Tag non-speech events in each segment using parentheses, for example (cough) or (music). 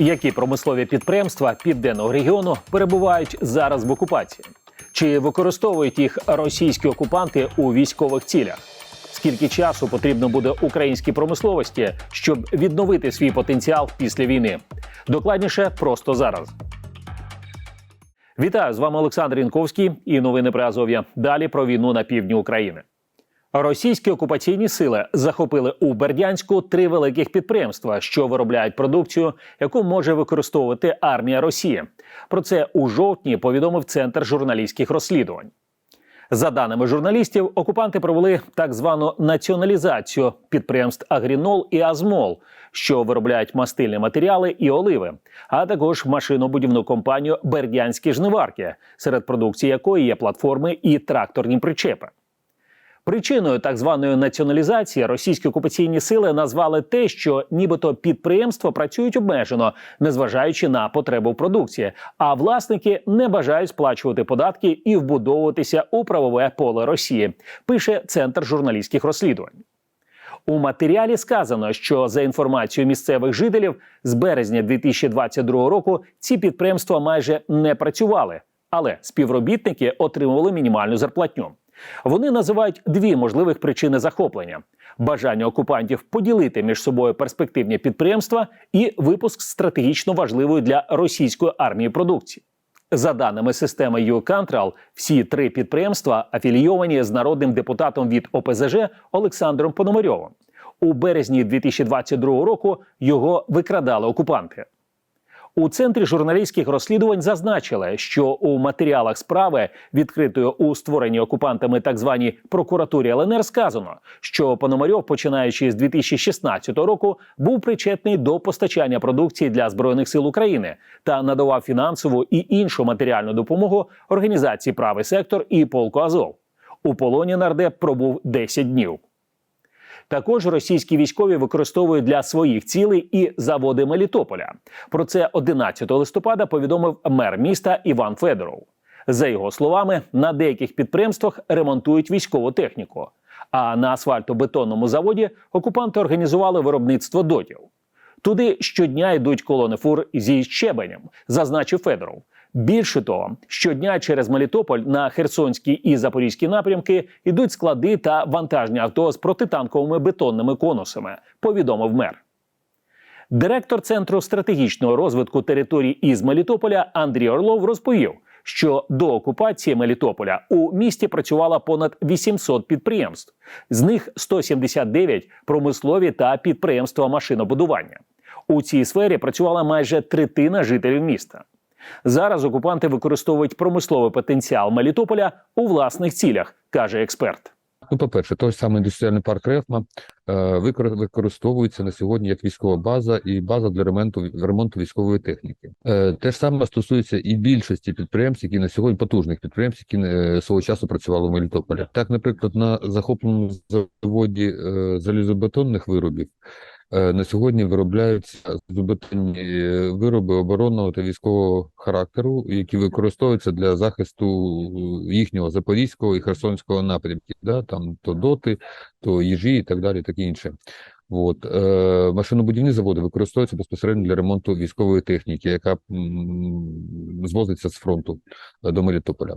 Які промислові підприємства південного регіону перебувають зараз в окупації? Чи використовують їх російські окупанти у військових цілях? Скільки часу потрібно буде українській промисловості, щоб відновити свій потенціал після війни? Докладніше просто зараз. Вітаю з вами Олександр Інковський і новини Азов'я. Далі про війну на півдні України. Російські окупаційні сили захопили у Бердянську три великих підприємства, що виробляють продукцію, яку може використовувати армія Росії. Про це у жовтні повідомив Центр журналістських розслідувань. За даними журналістів, окупанти провели так звану націоналізацію підприємств Агрінол і Азмол, що виробляють мастильні матеріали і оливи, а також машинобудівну компанію Бердянські жниварки, серед продукції якої є платформи і тракторні причепи. Причиною так званої націоналізації російські окупаційні сили назвали те, що нібито підприємства працюють обмежено, незважаючи на потребу в продукції, а власники не бажають сплачувати податки і вбудовуватися у правове поле Росії. Пише Центр журналістських розслідувань. У матеріалі сказано, що за інформацією місцевих жителів з березня 2022 року ці підприємства майже не працювали, але співробітники отримували мінімальну зарплатню. Вони називають дві можливих причини захоплення: бажання окупантів поділити між собою перспективні підприємства і випуск стратегічно важливої для російської армії продукції. За даними системи YouControl, всі три підприємства афілійовані з народним депутатом від ОПЗЖ Олександром Пономарьовим. У березні 2022 року його викрадали окупанти. У центрі журналістських розслідувань зазначили, що у матеріалах справи, відкритої у створенні окупантами так званій прокуратурі ЛНР, сказано, що Пономарьов, починаючи з 2016 року, був причетний до постачання продукції для збройних сил України та надавав фінансову і іншу матеріальну допомогу організації Правий сектор і полку Азов. У полоні нардеп пробув 10 днів. Також російські військові використовують для своїх цілей і заводи Мелітополя. Про це 11 листопада повідомив мер міста Іван Федоров. За його словами, на деяких підприємствах ремонтують військову техніку. А на асфальтобетонному заводі окупанти організували виробництво дотів. Туди щодня йдуть колони фур зі щебенем, зазначив Федоров. Більше того, щодня через Мелітополь на Херсонський і Запорізький напрямки йдуть склади та вантажні авто з протитанковими бетонними конусами, повідомив мер. Директор Центру стратегічного розвитку територій із Мелітополя Андрій Орлов розповів, що до окупації Мелітополя у місті працювало понад 800 підприємств, з них 179 промислові та підприємства машинобудування. У цій сфері працювала майже третина жителів міста. Зараз окупанти використовують промисловий потенціал Мелітополя у власних цілях, каже експерт. Ну, по-перше, той ж самий індустріальний парк Рефма е, використовується на сьогодні як військова база і база для ремонту ремонту військової техніки. Е, те ж саме стосується і більшості підприємств, які на сьогодні потужних підприємств, які е, свого часу працювали в Мелітополі. Так, наприклад, на захопленому заводі залізобетонних виробів. Е, На сьогодні виробляються залізобетонні е, вироби оборонного та військового характеру, які використовуються для захисту е, їхнього запорізького і херсонського напрямків. Да? Там то доти, то їжі і так далі, таке інше. От. Е, машинобудівні заводи використовуються безпосередньо для ремонту військової техніки, яка м, звозиться з фронту е, до Мелітополя.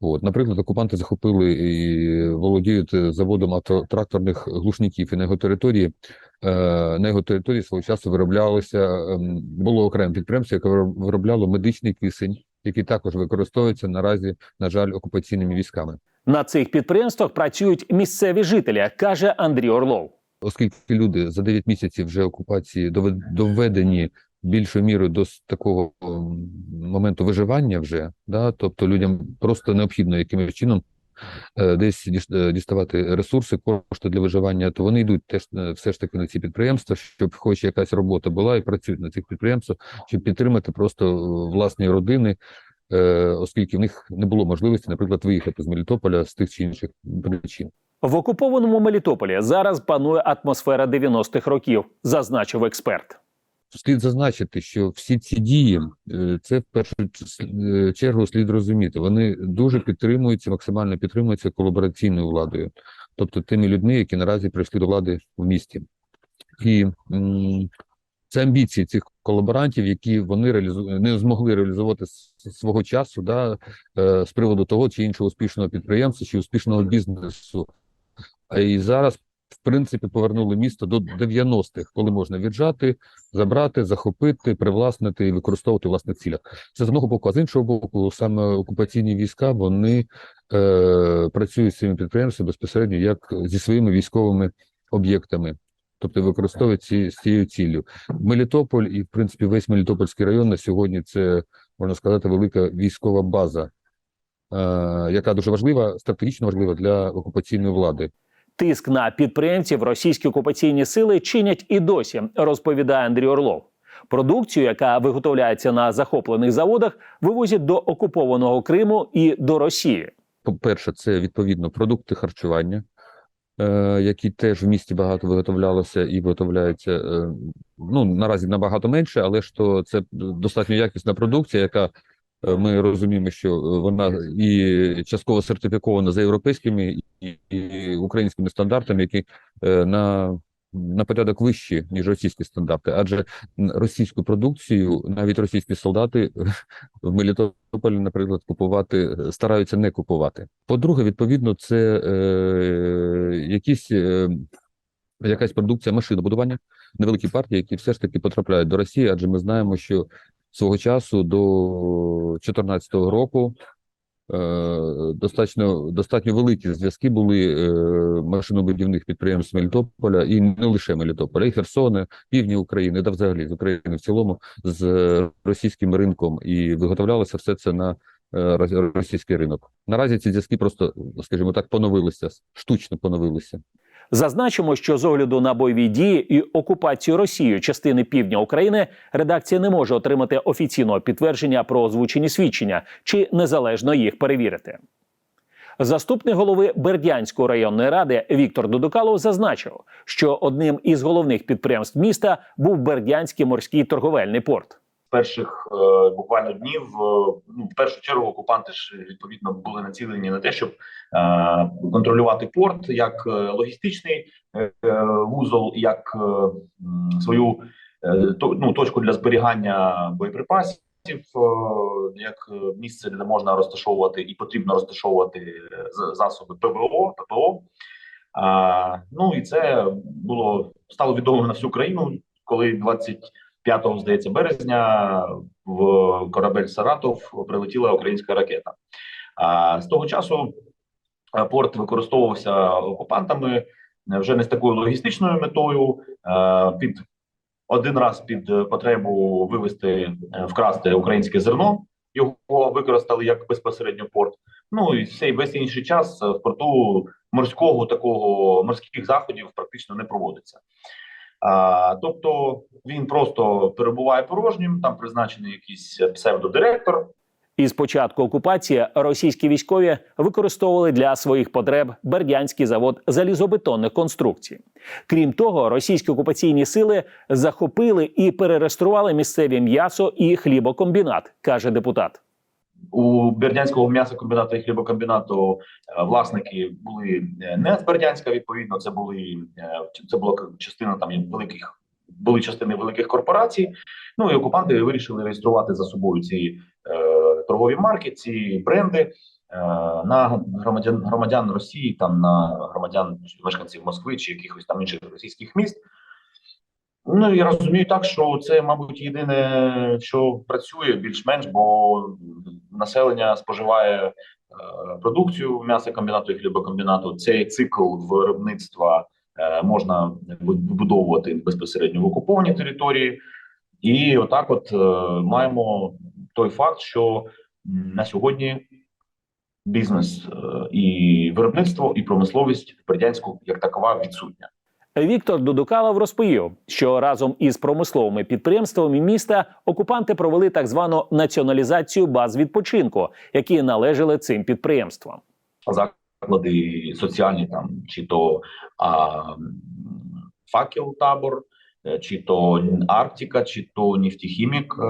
От. Наприклад, окупанти захопили і володіють заводом автотракторних глушників, і на його території е, на його території свого часу вироблялося ем, було окреме підприємство, яке виробляло медичний кисень, який також використовується наразі, на жаль, окупаційними військами. На цих підприємствах працюють місцеві жителі, каже Андрій Орлов. Оскільки люди за 9 місяців вже окупації довед- доведені більшою мірою до такого моменту виживання вже, да, тобто людям просто необхідно якимось чином е, десь е, діставати ресурси, кошти для виживання, то вони йдуть теж е, все ж таки на ці підприємства, щоб хоч якась робота була і працюють на цих підприємствах, щоб підтримати просто власні родини, оскільки в них не було можливості, наприклад, виїхати з Мелітополя з тих чи інших причин. В окупованому Мелітополі зараз панує атмосфера 90-х років, зазначив експерт. Слід зазначити, що всі ці дії, е, це в першу е, чергу слід розуміти. Вони дуже підтримуються, максимально підтримуються колабораційною владою, тобто тими людьми, які наразі прийшли до влади в місті. І Це амбіції цих колаборантів, які вони реалізу... не змогли реалізувати свого часу да, е, з приводу того чи іншого успішного підприємства чи успішного бізнесу. І зараз, в принципі, повернули місто до 90-х, коли можна віджати, забрати, захопити, привласнити і використовувати в власних цілях. Це з одного боку, а з іншого боку, саме окупаційні війська вони е, працюють з цими підприємствами безпосередньо як зі своїми військовими об'єктами, тобто використовують ці з цією ціллю. Мелітополь і, в принципі, весь Мелітопольський район на сьогодні це можна сказати велика військова база, е, яка дуже важлива, стратегічно важлива для окупаційної влади. Тиск на підприємців російські окупаційні сили чинять і досі, розповідає Андрій Орлов. Продукцію, яка виготовляється на захоплених заводах, вивозять до окупованого Криму і до Росії. По-перше, це відповідно продукти харчування, е, які теж в місті багато виготовлялося і виготовляються. Е, ну наразі набагато менше, але ж то це достатньо якісна продукція, яка е, ми розуміємо, що вона і частково сертифікована за європейськими і, українськими стандартами, які е, на на порядок вищі, ніж російські стандарти, адже російську продукцію навіть російські солдати (laughs) в Мелітополі, наприклад, купувати стараються не купувати. По-друге, відповідно, це е, якісь, е, якась продукція машинобудування, невеликі партії, які все ж таки потрапляють до Росії, адже ми знаємо, що свого часу до 2014 року. Е, Достатньо достатньо великі зв'язки були е, машинобудівних підприємств Мелітополя і не лише Мелітополя, і Херсона, півдні України, та взагалі з України в цілому з російським ринком, і виготовлялося все це на е, російський ринок. Наразі ці зв'язки просто, скажімо так, поновилися, штучно поновилися. Зазначимо, що з огляду на бойові дії і окупацію Росією частини півдня України редакція не може отримати офіційного підтвердження про озвучені свідчення чи незалежно їх перевірити. Заступник голови Бердянської районної ради Віктор Дудукалов зазначив, що одним із головних підприємств міста був Бердянський морський торговельний порт. Перших е, буквально днів е, ну, в першу чергу окупанти ж відповідно були націлені на те, щоб е, контролювати порт як логістичний вузол, як свою ну, точку для зберігання боєприпасів, як місце, де можна розташовувати і потрібно розташовувати засоби ПВО, ППО. А, ну і це було стало відомо на всю країну, коли 25 здається березня в корабель Саратов прилетіла українська ракета. А з того часу порт використовувався окупантами е, вже не з такою логістичною метою. Під один раз під потребу вивести е, вкрасти українське зерно. Його використали як безпосередньо порт. Ну і цей весь інший час в порту морського такого морських заходів практично не проводиться. А, тобто він просто перебуває порожнім, там призначений якийсь псевдодиректор. Із початку окупації російські військові використовували для своїх потреб Бердянський завод залізобетонних конструкцій. Крім того, російські окупаційні сили захопили і перереєстрували місцеві м'ясо і хлібокомбінат, каже депутат. У Бердянського м'ясокомбінату і хлібокомбінату е, власники були е, не з Бердянська. Відповідно, це були е, це була частина там великих. Були частини великих корпорацій. Ну і окупанти вирішили реєструвати за собою ці е, торгові марки, ці бренди е, на громадян громадян Росії, там на громадян мешканців Москви чи якихось там інших російських міст. Ну я розумію так, що це, мабуть, єдине, що працює більш-менш, бо населення споживає е, продукцію м'ясокомбінату і хлібокомбінату. Цей цикл виробництва е, можна вибудовувати безпосередньо в окупованій території, і отак, от е, маємо той факт, що на сьогодні бізнес і виробництво, і промисловість в Бердянську як такова відсутня. Віктор Дудукалов розповів, що разом із промисловими підприємствами міста окупанти провели так звану націоналізацію баз відпочинку, які належали цим підприємствам. заклади соціальні, там чи то а, факел табор, е, чи то Арктика, чи то нефтехімік, е,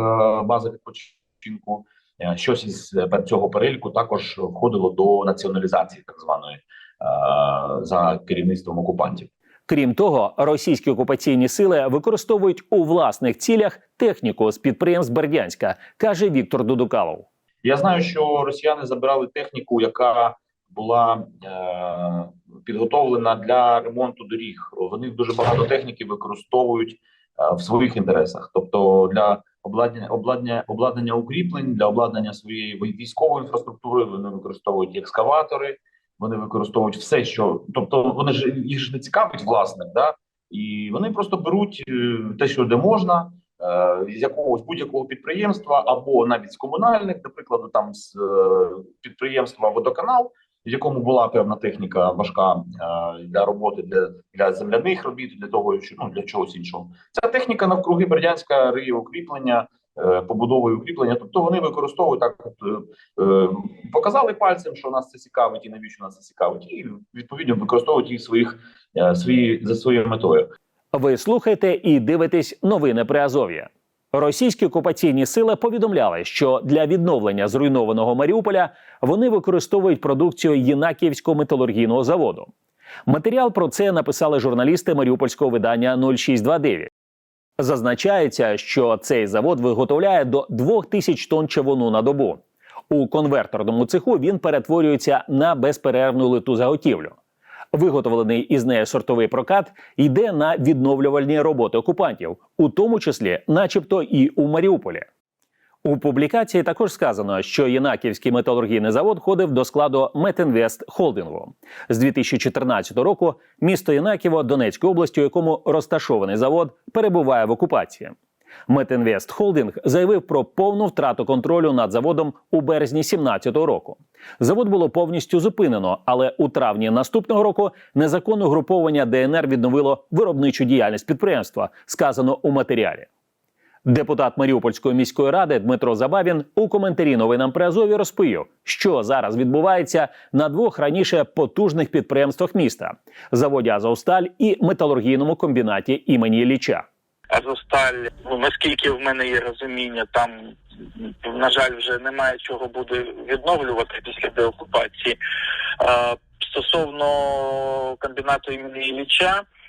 база відпочинку. Е, Щось із цього переліку також входило до націоналізації, так званої за керівництвом окупантів. Крім того, російські окупаційні сили використовують у власних цілях техніку з підприємств Бердянська, каже Віктор Дудукалов. Я знаю, що росіяни забирали техніку, яка була е, підготовлена для ремонту доріг. Вони дуже багато техніки використовують е, в своїх інтересах, тобто для обладнання обладнання обладнання укріплень, для обладнання своєї військової інфраструктури. Вони використовують екскаватори, вони використовують все, що тобто вони ж їх ж не цікавить власник, да і вони просто беруть е, те, що де можна. е, З якогось будь-якого підприємства або навіть з комунальних, до прикладу, там з е, підприємства водоканал, в якому була певна техніка важка для роботи для, для земляних робіт, для того, що ну для чогось іншого. Ця техніка навкруги Бердянська риє укріплення, е, побудовує укріплення. Тобто вони використовують так, от, е, е, показали пальцем, що нас це цікавить, і навіщо нас це цікавить, і відповідно використовують їх своїх свої за своєю метою. Ви слухаєте і дивитесь новини при Азов'я. Російські окупаційні сили повідомляли, що для відновлення зруйнованого Маріуполя вони використовують продукцію Єнакіївського металургійного заводу. Матеріал про це написали журналісти маріупольського видання 0629. Зазначається, що цей завод виготовляє до 2000 тонн чавуну на добу. У конверторному цеху він перетворюється на безперервну литу заготівлю. Виготовлений із неї сортовий прокат йде на відновлювальні роботи окупантів, у тому числі, начебто, і у Маріуполі. У публікації також сказано, що Єнаківський металургійний завод входив до складу Метінвест Холдингу. З 2014 року місто Єнаківо Донецької області, у якому розташований завод, перебуває в окупації. Метінвест Холдинг заявив про повну втрату контролю над заводом у березні 2017 року. Завод було повністю зупинено, але у травні наступного року незаконне угруповання ДНР відновило виробничу діяльність підприємства, сказано у матеріалі. Депутат Маріупольської міської ради Дмитро Забавін у коментарі новинам при Азові розповів, що зараз відбувається на двох раніше потужних підприємствах міста заводі Азовсталь і металургійному комбінаті імені Ілліча. Азовсталь, ну наскільки в мене є розуміння, там на жаль вже немає чого буде відновлювати після деокупації. Стосовно комбінату імені Ілліча, е,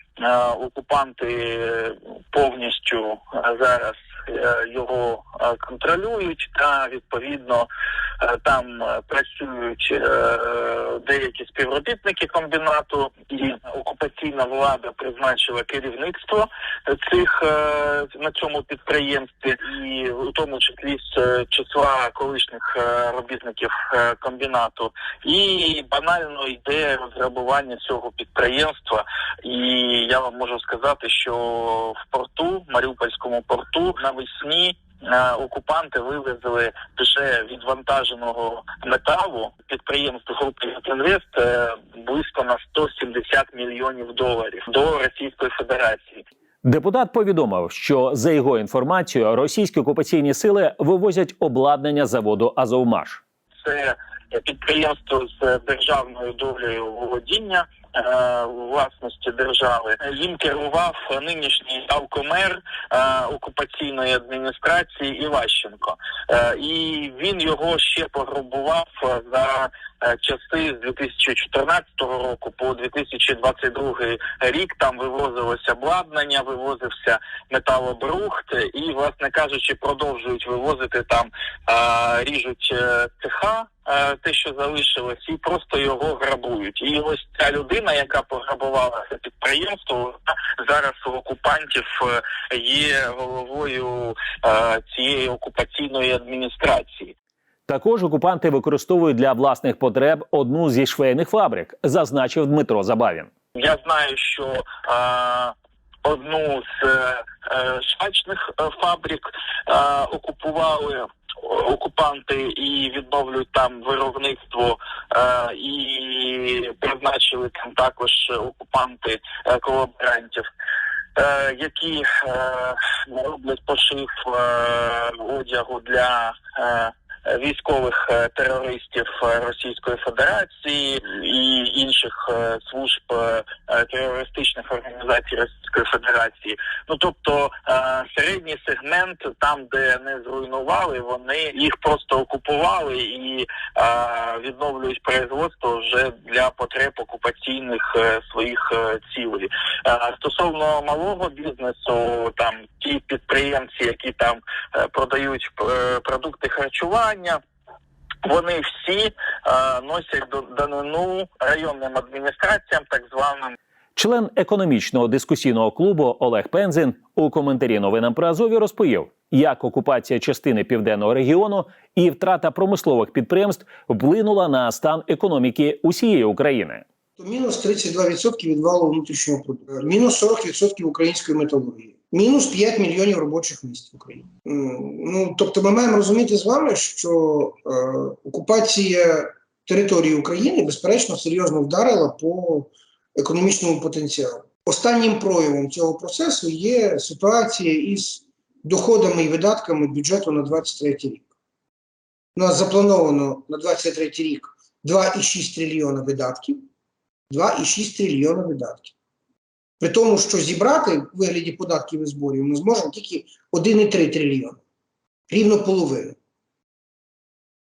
окупанти повністю е, зараз е, його е, контролюють та відповідно е, там е, працюють е, деякі співробітники комбінату, і окупаційна влада призначила керівництво цих е, на цьому підприємстві, і у тому числі з е, числа колишніх е, робітників е, комбінату, і банально йде розграбування цього підприємства. І я вам можу сказати, що в порту, Маріупольському порту, навесні. Е, Окупанти вивезли вже відвантаженого металу підприємств групи «Інвест» е, близько на 170 мільйонів доларів до Російської Федерації. Депутат повідомив, що за його інформацією російські окупаційні сили вивозять обладнання заводу Азовмаш. Це підприємство з державною долею володіння власності держави. Їм керував нинішній алкомер е, окупаційної адміністрації Іващенко, е, і він його ще пограбував за е, часи з 2014 року по 2022 рік. Там вивозилось обладнання, вивозився металобрухт, і, власне кажучи, продовжують вивозити там, е, ріжуть е, цеха. Е, Те, що залишилось, і просто його грабують. І ось ця людина, яка пограбувала це підприємство, вона зараз у окупантів е, є головою е, цієї окупаційної адміністрації. Також окупанти використовують для власних потреб одну зі швейних фабрик, зазначив Дмитро Забавін. Я знаю, що е, одну з е, швачних фабрик е, окупували окупанти і відновлюють там виробництво, е, і призначили там також окупанти е, колаборантів. е, Які роблять пошив одягу для військових е, терористів е, Російської Федерації і інших е, служб терористичних організацій Російської Федерації. Ну тобто середній сегмент, там де не зруйнували, вони їх просто окупували і відновлюють производство вже для потреб окупаційних своїх цілей. Стосовно малого бізнесу, там ті підприємці, які там продають продукти харчування. Вони всі е, носять до- данину районним адміністраціям, так званим. Член економічного дискусійного клубу Олег Пензин у коментарі новинам про Азові розповів, як окупація частини південного регіону і втрата промислових підприємств вплинула на стан економіки усієї України. то мінус 32% від валового внутрішнього продукту, мінус 40% української металургії, мінус 5 мільйонів робочих місць в Україні. Ну тобто, ми маємо розуміти з вами, що е, окупація території України безперечно серйозно вдарила по економічному потенціалу. Останнім проявом цього процесу є ситуація із доходами і видатками бюджету на 23 рік. У нас заплановано на 23 рік 2,6 трильйона видатків. 2,6 трильйона видатків. При тому, що зібрати в вигляді податків і зборів ми зможемо тільки 1,3 трильйона, рівно половину.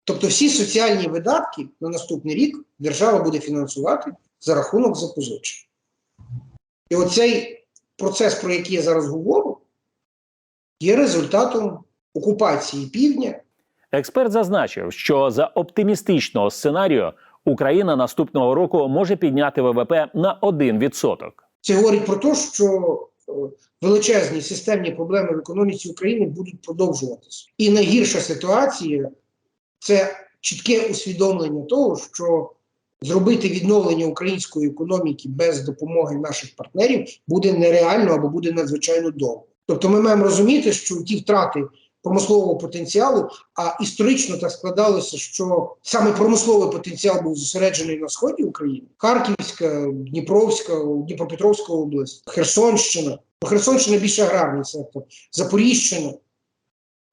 Тобто всі соціальні видатки на наступний рік держава буде фінансувати за рахунок запозичень. І оцей процес, про який я зараз говорю, є результатом окупації півдня Експерт зазначив, що за оптимістичного сценарію Україна наступного року може підняти ВВП на 1%. Це говорить про те, що е, величезні системні проблеми в економіці України будуть продовжуватися. І найгірша ситуація це чітке усвідомлення того, що зробити відновлення української економіки без допомоги наших партнерів буде нереально або буде надзвичайно довго. Тобто, ми маємо розуміти, що ті втрати промислового потенціалу, а історично так складалося, що саме промисловий потенціал був зосереджений на сході України: Харківська, Дніпровська, Дніпропетровська область, Херсонщина. Ну, Херсонщина більше аграрний сектор, Запоріжжяна,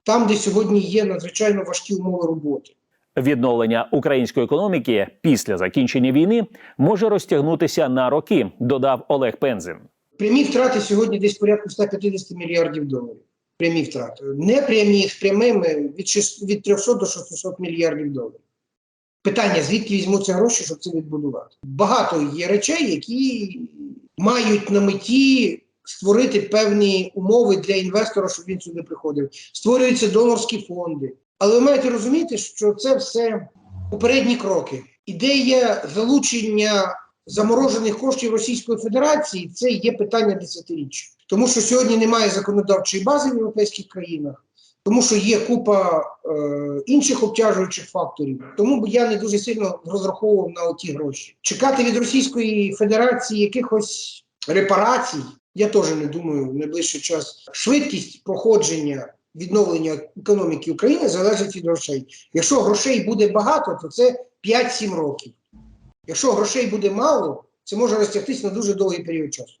там, де сьогодні є надзвичайно важкі умови роботи. Відновлення української економіки після закінчення війни може розтягнутися на роки, додав Олег Пензин. Прямі втрати сьогодні десь порядку 150 мільярдів доларів. Прямі втрати. Непрямі з прямими від, 6, від 300 до 600 мільярдів доларів. Питання, звідки візьмуться гроші, щоб це відбудувати? Багато є речей, які мають на меті створити певні умови для інвестора, щоб він сюди приходив. Створюються донорські фонди. Але ви маєте розуміти, що це все попередні кроки. Ідея залучення заморожених коштів Російської Федерації це є питання десятиріччя. Тому що сьогодні немає законодавчої бази в європейських країнах, тому що є купа е, інших обтяжуючих факторів. Тому я не дуже сильно розраховував на ті гроші. Чекати від Російської Федерації якихось репарацій, я теж не думаю в найближчий час. Швидкість проходження відновлення економіки України залежить від грошей. Якщо грошей буде багато, то це 5-7 років. Якщо грошей буде мало, це може розтягтися на дуже довгий період часу.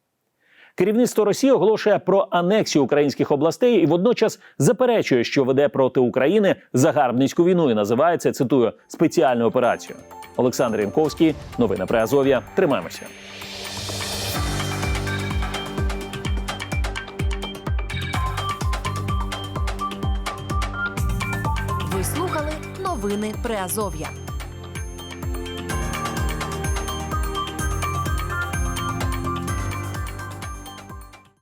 Керівництво Росії оголошує про анексію українських областей і водночас заперечує, що веде проти України загарбницьку війну і називає це, цитую спеціальну операцію. Олександр Янковський, новини при Азов'я. Тримаємося. Ви слухали новини Приазов'я.